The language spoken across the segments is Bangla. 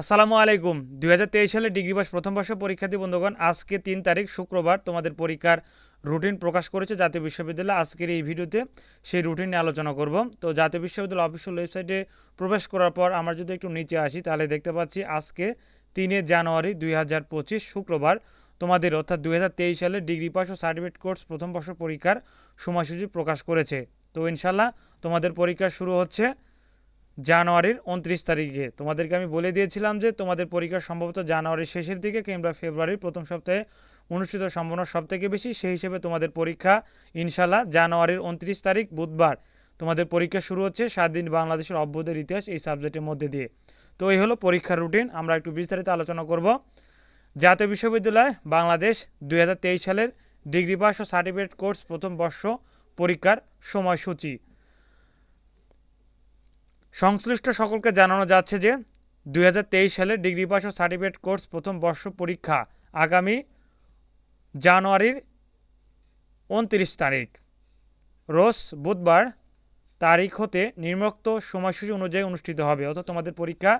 আসসালামু আলাইকুম। দুই হাজার তেইশ সালে ডিগ্রি পাস প্রথম বর্ষ পরীক্ষার্থী বন্ধুগণ, আজকে তিন তারিখ শুক্রবার তোমাদের পরীক্ষার রুটিন প্রকাশ করেছে জাতীয় বিশ্ববিদ্যালয়। আজকের এই ভিডিওতে সেই রুটিন নিয়ে আলোচনা করব। তো জাতীয় বিশ্ববিদ্যালয় অফিসিয়াল ওয়েবসাইটে প্রবেশ করার পর আমরা যদি একটু নিচে আসি, তাহলে দেখতে পাচ্ছি আজকে তিনে জানুয়ারি দুই হাজার পঁচিশ শুক্রবার তোমাদের, অর্থাৎ দুই হাজার তেইশ সালে ডিগ্রি পাস ও সার্টিফিকেট কোর্স প্রথম বর্ষ পরীক্ষার সময়সূচি প্রকাশ করেছে। তো ইনশাল্লাহ তোমাদের পরীক্ষা শুরু হচ্ছে জানুয়ারির উনত্রিশ তারিখে। তোমাদেরকে আমি বলে দিয়েছিলাম যে তোমাদের পরীক্ষা সম্ভবত জানুয়ারির শেষের দিকে কিংবা ফেব্রুয়ারির প্রথম সপ্তাহে অনুষ্ঠিত সম্ভাবনা সব থেকে বেশি। সেই হিসেবে তোমাদের পরীক্ষা ইনশাল্লাহ জানুয়ারির উনত্রিশ তারিখ বুধবার। তোমাদের পরীক্ষা শুরু হচ্ছে সাত দিন বাংলাদেশের অভ্যুদের ইতিহাস এই সাবজেক্টের মধ্যে দিয়ে। তো এই হলো পরীক্ষার রুটিন, আমরা একটু বিস্তারিত আলোচনা করব। জাতীয় বিশ্ববিদ্যালয়, বাংলাদেশ দু হাজার তেইশ সালের ডিগ্রি পাস ও সার্টিফিকেট কোর্স প্রথম বর্ষ পরীক্ষার সময়সূচি। সংশ্লিষ্ট সকলকে জানানো যাচ্ছে যে দুই হাজার তেইশ সালে ডিগ্রি পাস ও সার্টিফিকেট কোর্স প্রথম বর্ষ পরীক্ষা আগামী জানুয়ারির উনত্রিশ তারিখ। রোজ বুধবার তারিখ হতে নিম্নোক্ত সময়সূচি অনুযায়ী অনুষ্ঠিত হবে। অর্থাৎ তোমাদের পরীক্ষা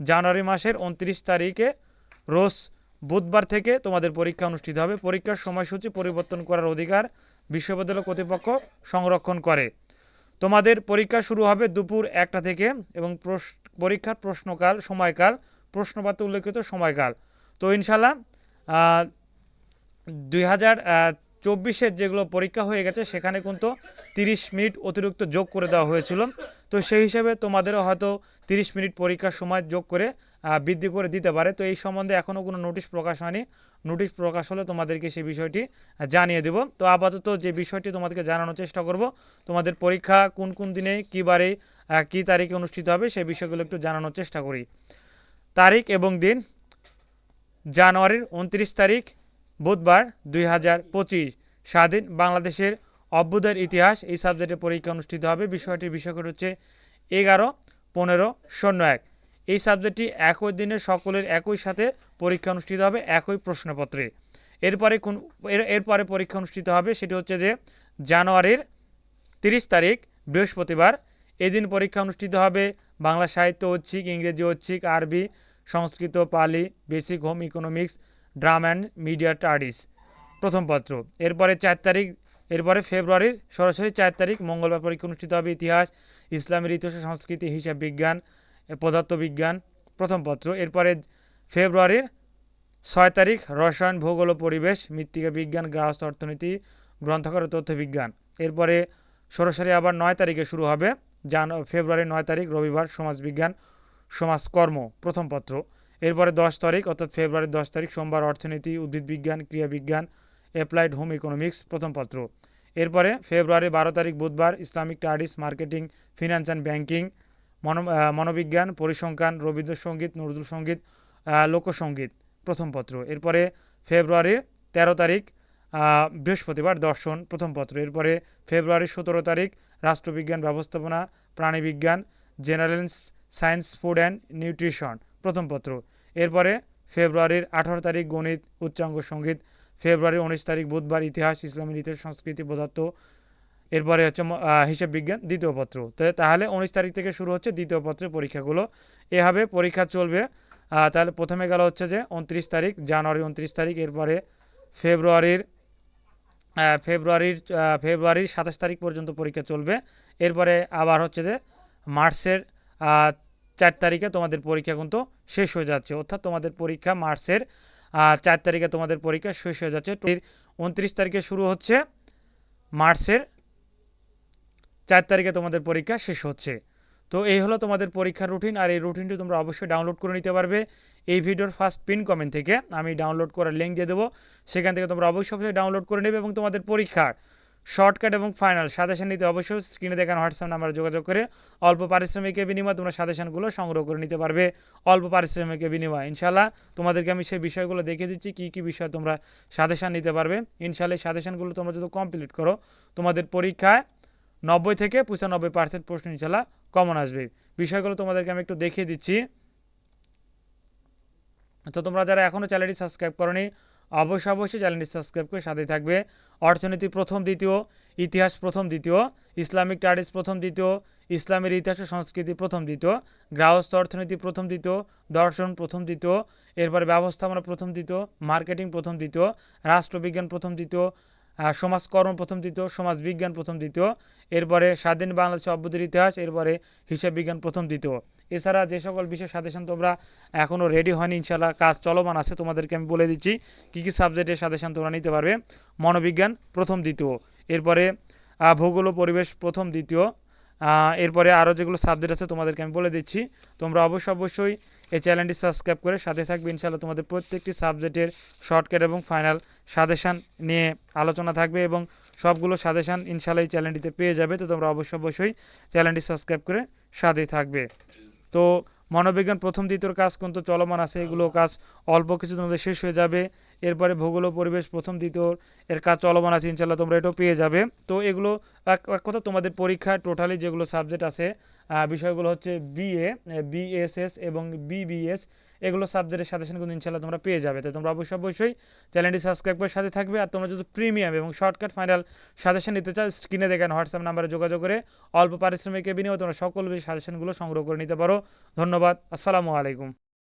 জানুয়ারি মাসের উনত্রিশ তারিখে রোজ বুধবার থেকে তোমাদের পরীক্ষা অনুষ্ঠিত হবে। পরীক্ষার সময়সূচি পরিবর্তন করার অধিকার বিশ্ববিদ্যালয় কর্তৃপক্ষ সংরক্ষণ করে। তোমাদের পরীক্ষা শুরু হবে দুপুর একটা থেকে এবং পরীক্ষার প্রশ্নকাল, সময়কাল প্রশ্নপত্রে উল্লেখিত সময়কাল। তো ইনশাল্লাহ দুই হাজার চব্বিশের যেগুলো পরীক্ষা হয়ে গেছে, সেখানে কিন্তু তিরিশ মিনিট অতিরিক্ত যোগ করে দেওয়া হয়েছিল। তো সেই হিসেবে তোমাদেরও হয়তো তিরিশ মিনিট পরীক্ষার সময় যোগ করে বৃদ্ধি করে দিতে পারে। তো এই সম্বন্ধে এখনও কোনো নোটিশ প্রকাশ হয়নি। নোটিশ প্রকাশ হলে তোমাদেরকে সেই বিষয়টি জানিয়ে দেব। তো আপাতত যে বিষয়টি তোমাদেরকে জানানোর চেষ্টা করব, তোমাদের পরীক্ষা কোন কোন দিনে, কী বারে কী তারিখে অনুষ্ঠিত হবে, সেই বিষয়গুলো একটু জানানোর চেষ্টা করি। তারিখ এবং দিন, জানুয়ারির উনত্রিশ তারিখ, বুধবার দুই হাজার পঁচিশ, স্বাধীন বাংলাদেশের অভ্যুদয়ের ইতিহাস এই সাবজেক্টের পরীক্ষা অনুষ্ঠিত হবে। বিষয়টির বিষয়টি হচ্ছে এগারো, পনেরো, শূন্য, এক। এই সাবজেক্টটি একই দিনে সকলের একই সাথে পরীক্ষা অনুষ্ঠিত হবে, একই প্রশ্নপত্রে। এরপরে কোন এরপরে পরীক্ষা অনুষ্ঠিত হবে সেটি হচ্ছে যে জানুয়ারির তিরিশ তারিখ, বৃহস্পতিবার। এদিন পরীক্ষা অনুষ্ঠিত হবে বাংলা সাহিত্য, ঐচ্ছিক, ইংরেজি, ঐচ্ছিক, আরবি, Sanskrit, Pali, basic, home economics, drama and media studies. প্রথম পত্র। এরপরে চার তারিখ এরপরে ফেব্রুয়ারির সরাসরি চার তারিখ, মঙ্গলবার পরীক্ষা অনুষ্ঠিত হবে ইতিহাস, ইসলামের ইতিহাস সংস্কৃতি, হিসাব বিজ্ঞান পদার্থবিজ্ঞান, প্রথম পত্র। এরপরে ফেব্রুয়ারির ছয় তারিখ, রসায়ন, ভূগোল পরিবেশ, মৃত্তিকা বিজ্ঞান, গ্রাহস্থ অর্থনীতি, গ্রন্থাগার ও তথ্য বিজ্ঞান এরপরে সরাসরি আবার নয় তারিখে শুরু হবে জান, ফেব্রুয়ারির নয় তারিখ, রবিবার সমাজবিজ্ঞান, সমাজকর্ম, প্রথম পত্র। এরপরে দশ তারিখ, অর্থাৎ ফেব্রুয়ারির দশ তারিখ, সোমবার অর্থনীতি উদ্ভিদ বিজ্ঞান ক্রিয়াবিজ্ঞান, অ্যাপ্লাইড হোম ইকোনমিক্স, প্রথম পত্র। এরপরে ফেব্রুয়ারি বারো তারিখ বুধবার Islamic studies marketing finance and banking মনোবিজ্ঞান, পরিসংখ্যান, রবীন্দ্রসঙ্গীত নজরুল সংগীত লোকসঙ্গীত, প্রথম পত্র। এরপরে ফেব্রুয়ারি তেরো তারিখ বৃহস্পতিবার দর্শন, প্রথম পত্র। এরপরে ফেব্রুয়ারির সতেরো তারিখ, রাষ্ট্রবিজ্ঞান ব্যবস্থাপনা, প্রাণীবিজ্ঞান general science, food and nutrition, প্রথম পত্র। এরপরে ফেব্রুয়ারির আঠারো তারিখ গণিত, উচ্চাঙ্গ সংগীত ফেব্রুয়ারি উনিশ তারিখ বুধবার ইতিহাস, ইসলামী ইতিহাস সংস্কৃতি, পদার্থ, এরপরে হচ্ছে হিসাব বিজ্ঞান, দ্বিতীয় পত্র। তাহলে উনিশ তারিখ থেকে শুরু হচ্ছে দ্বিতীয় পত্রের পরীক্ষাগুলো। এভাবে পরীক্ষা চলবে। তাহলে প্রথমে গেল হচ্ছে যে উনত্রিশ তারিখ, জানুয়ারি উনত্রিশ তারিখ, এরপরে ফেব্রুয়ারির ফেব্রুয়ারির ফেব্রুয়ারির সাতাশ তারিখ পর্যন্ত পরীক্ষা চলবে। এরপরে আবার হচ্ছে যে মার্চের চার তারিখে তোমাদের পরীক্ষা কিন্তু শেষ হয়ে যাচ্ছে। অর্থাৎ তোমাদের পরীক্ষা মার্চের চার তারিখে তোমাদের পরীক্ষা শেষ হয়ে যাচ্ছে। উনত্রিশ তারিখে শুরু হচ্ছে মার্চের চার তারিখে তোমাদের পরীক্ষা শেষ হচ্ছে। তো এই হলো তোমাদের পরীক্ষার রুটিন আর এই রুটিনটি তোমরা অবশ্যই ডাউনলোড করে নিতে পারবে এই ভিডিওর ফার্স্ট পিন কমেন্ট থেকে। আমি ডাউনলোড করার লিঙ্ক দিয়ে দেবো। সেখান থেকে তোমরা অবশ্যই অবশ্যই ডাউনলোড করে নেবে এবং তোমাদের পরীক্ষার শর্টকাট এবং ফাইনাল। সাজেশন নিতে অবশ্যই স্ক্রিনে দেখানো হোয়াটসঅ্যাপ নাম্বারে যোগাযোগ করে অল্প পারিশ্রমিকের বিনিময়ে তোমরা সাজেশনগুলো সংগ্রহ করে নিতে পারবে অল্প পারিশ্রমিকের বিনিময়ে। ইনশাল্লাহ তোমাদেরকে আমি সেই বিষয়গুলো দেখে দিচ্ছি, কী কী বিষয় তোমরা সাজেশন নিতে পারবে। ইনশাল্লাহ সাজেশনগুলো তোমরা যদি কমপ্লিট করো, তোমাদের পরীক্ষায় নব্বই থেকে পঁচানব্বই পার্সেন্ট প্রশ্ন ইনশাল্লাহ কমন আসবে। বিষয়গুলো তোমাদেরকে আমি একটু দেখিয়ে দিচ্ছি। তো তোমরা যারা এখনও চ্যানেলটি সাবস্ক্রাইব করনি অবশ্যই অবশ্যই চ্যানেলটি সাবস্ক্রাইব করে সাথেই থাকবে অর্থনীতি প্রথম দ্বিতীয় ইতিহাস প্রথম দ্বিতীয় ইসলামিক স্টাডিজ প্রথম দ্বিতীয় ইসলামের ইতিহাস ও সংস্কৃতি প্রথম দ্বিতীয় গ্রাহস্থ অর্থনীতি প্রথম দ্বিতীয় দর্শন প্রথম দ্বিতীয় এরপরে ব্যবস্থাপনা প্রথম দ্বিতীয় মার্কেটিং প্রথম দ্বিতীয় রাষ্ট্রবিজ্ঞান প্রথম দ্বিতীয় সমাজকর্ম প্রথম দ্বিতীয় সমাজবিজ্ঞান প্রথম দ্বিতীয় এরপরে স্বাধীন বাংলাদেশ অভ্যুদয়ের ইতিহাস এরপরে হিসাব বিজ্ঞান প্রথম দ্বিতীয় এছাড়া যে সকল বিষয় সাজেশন তোমরা এখনও রেডি হয়নি ইনশাল্লাহ কাজ চলমান আছে, তোমাদেরকে আমি বলে দিচ্ছি কী কী সাবজেক্টের সাজেশন তোমরা নিতে পারবে। মনোবিজ্ঞান প্রথম, দ্বিতীয়। এরপরে ভূগোল পরিবেশ প্রথম, দ্বিতীয়। এরপরে আরও যেগুলো সাবজেক্ট আছে তোমাদেরকে আমি বলে দিচ্ছি। তোমরা অবশ্যই অবশ্যই এই চ্যানেলটি সাবস্ক্রাইব করে সাথে থাকবে, ইনশাআল্লাহ তোমাদের প্রত্যেকটি সাবজেক্টের শর্টকাট এবং ফাইনাল সাজেশান নিয়ে আলোচনা থাকবে এবং সবগুলো সাজেশান ইনশাআল্লাহ এই চ্যানেলটিতে পেয়ে যাবে। তো তোমরা অবশ্যই অবশ্যই চ্যানেলটি সাবস্ক্রাইব করে সাথেই থাকবে। তো মনোবিজ্ঞান প্রথম, দ্বিতীয় কাজ কিন্তু চলমান আছে। এগুলো কাজ অল্প কিছু মধ্যে শেষ হয়ে যাবে। এরপরে ভূগোল পরিবেশ প্রথম, দ্বিতীয় এর কাজ চলমান আছে ইনশাল্লাহ তোমরা এটাও পেয়ে যাবে। তো এগুলো এক কথা তোমাদের পরীক্ষা টোটালি যেগুলো সাবজেক্ট আছে বিষয়গুলো হচ্ছে বিএ বিএসএস এবং বিবিএস এগুলো সাবজেক্টের সাজেশন কিন্তু ইনশাল্লাহ তোমরা পেয়ে যাবে। তো তোমরা অবশ্যই অবশ্যই চ্যানেলটি সাবস্ক্রাইব করে সাথে থাকবে আর তোমরা যদি প্রিমিয়াম এবং শর্টকাট ফাইনাল সাজেশন নিতে চাও স্ক্রিনে দেখেন হোয়াটসঅ্যাপ নাম্বারে যোগাযোগ করে অল্প পারিশ্রমিকের বিনিময়ে তোমরা সকল সাজেশনগুলো সংগ্রহ করে নিতে পারো। ধন্যবাদ। আসসালামু আলাইকুম।